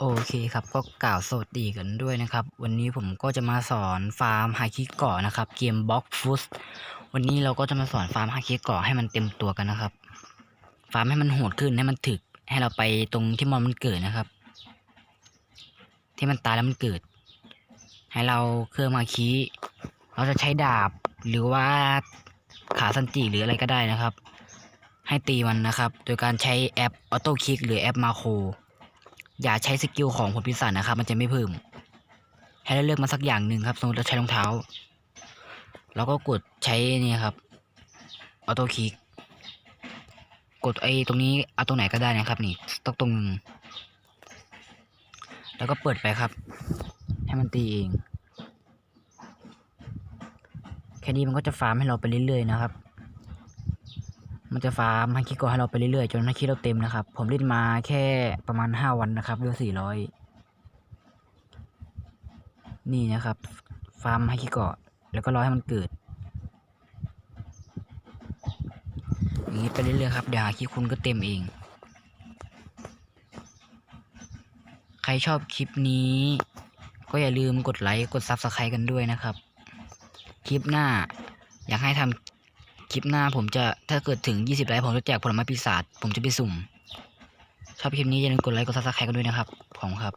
โอเคครับก็กล่าวสวัสดีกันด้วยนะครับ วันนี้ผมก็จะมาสอนฟาร์มฮาคิเกาะนะครับเกมบล็อกฟุตวันนี้เราก็จะมาสอนฟาร์มฮาคิเกาะให้มันเต็มตัวกันนะครับ ฟาร์มให้มันโหดขึ้นให้มันถึกให้เราไปตรงที่มอนมันเกิดนะครับ ที่มันตายแล้วมันเกิด ให้เราเครื่องมาคีเราจะใช้ดาบหรือว่าขาสันติหรืออะไรก็ได้นะครับ ให้ตีมันนะครับ โดยการใช้แอปออโต้คลิกหรือแอปมาโคร อย่าใช้สกิลของผลพิศาจนะครับ มันจะไม่เพิ่ม ให้เราเลือกมาสักอย่างหนึ่งครับสมมติเราใช้รองเท้า เราก็กดใช้นี่ครับออโต้คลิกกดไอ้ตรงนี้เอาตรงไหนก็ได้นะครับ นี่ต้องตรงนึงแล้วก็เปิดไปครับ ให้มันตีเอง แค่นี้มันก็จะฟาร์มให้เราไปเรื่อยๆนะครับ มันจะฟาร์มให้คิดก่อให้เราไปเรื่อยๆ จนให้คิดเราเต็มนะครับ ผมเล่นมาแค่ประมาณห้าวันนะครับเรือสี่ร้อยนี่นะครับ ฟาร์มให้คิดก่อแล้วก็รอให้มันเกิดอย่างนี้ไปเรื่อยๆครับเดี๋ยวหาคิดคุณก็เต็มเอง ใครชอบคลิปนี้ ก็อย่าลืมกดไลค์กดซับสไครต์กันด้วยนะครับ คลิปหน้าอยากให้ทำ คลิปหน้าผมจะถ้าเกิดถึง 20ไลค์ผมจะแจกผลไม้ปีศาจผมจะไปสุ่ม ชอบคลิปนี้อย่าลืมกดไลค์กดซับสไครต์กันด้วยนะครับ ขอบคุณครับ